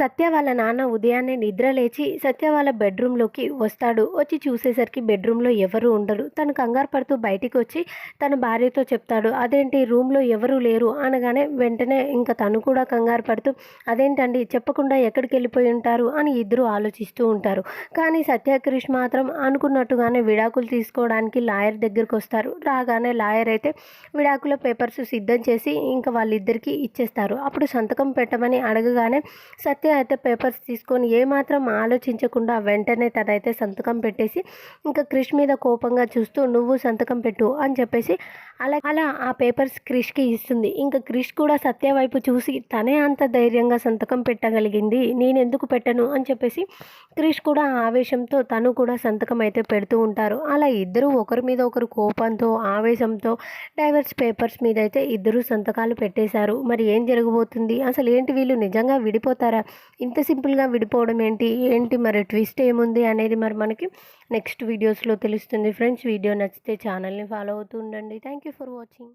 సత్య వాళ్ళ నాన్న ఉదయాన్నే నిద్ర లేచి సత్య వాళ్ళ బెడ్రూమ్లోకి వస్తాడు. వచ్చి చూసేసరికి బెడ్రూమ్లో ఎవరు ఉండరు. తను కంగారు పడుతూ బయటికి వచ్చి తన భార్యతో చెప్తాడు. అదేంటి? రూమ్లో ఎవరు లేరు అనగానే వెంటనే ఇంకా తను కూడా కంగారు పడుతూ అదేంటండి? చెప్పకుండా ఎక్కడికి వెళ్ళిపోయి ఉంటారు? అని ఇద్దరు ఆలోచిస్తూ ఉంటారు. కానీ సత్యకృష్ మాత్రం అనుకున్నట్టుగానే విడాకులు తీసుకోవడానికి లాయర్ దగ్గరికి వస్తారు. రాగానే లాయర్ అయితే విడాకుల పేపర్స్ సిద్ధం చేసి ఇంకా వాళ్ళిద్దరికీ ఇచ్చేస్తారు. అప్పుడు సంతకం పెట్టమని అడగగానే సత్య అయితే పేపర్స్ తీసుకొని ఏమాత్రం ఆలోచించకుండా వెంటనే తనైతే సంతకం పెట్టేసి ఇంకా క్రిష్ మీద కోపంగా చూస్తూ నువ్వు సంతకం పెట్టు అని చెప్పేసి అలా అలా ఆ పేపర్స్ క్రిష్కి ఇస్తుంది. ఇంకా క్రిష్ కూడా సత్య వైపు చూసి తనే అంత ధైర్యంగా సంతకం పెట్టగలిగింది నేను ఎందుకు పెట్టను అని చెప్పేసి క్రిష్ కూడా ఆవేశంతో తను కూడా సంతకం అయితే పెడుతూ ఉంటారు. అలా ఇద్దరు ఒకరి మీద ఒకరు కోపంతో ఆవేశంతో డైవర్స్ పేపర్స్ మీద అయితే ఇద్దరు సంతకాలు పెట్టేశారు. మరి ఏం జరగబోతుంది? అసలు ఏంటి వీళ్ళు నిజంగా విడిపోతారా? ఇంత సింపుల్గా విడిపోవడం ఏంటి? ఏంటి మరి ట్విస్ట్ ఏముంది అనేది మరి మనకి నెక్స్ట్ వీడియోస్లో తెలుస్తుంది. ఫ్రెండ్స్ వీడియో నచ్చితే ఛానల్ని ఫాలో అవుతూ ఉండండి. Thank you for watching.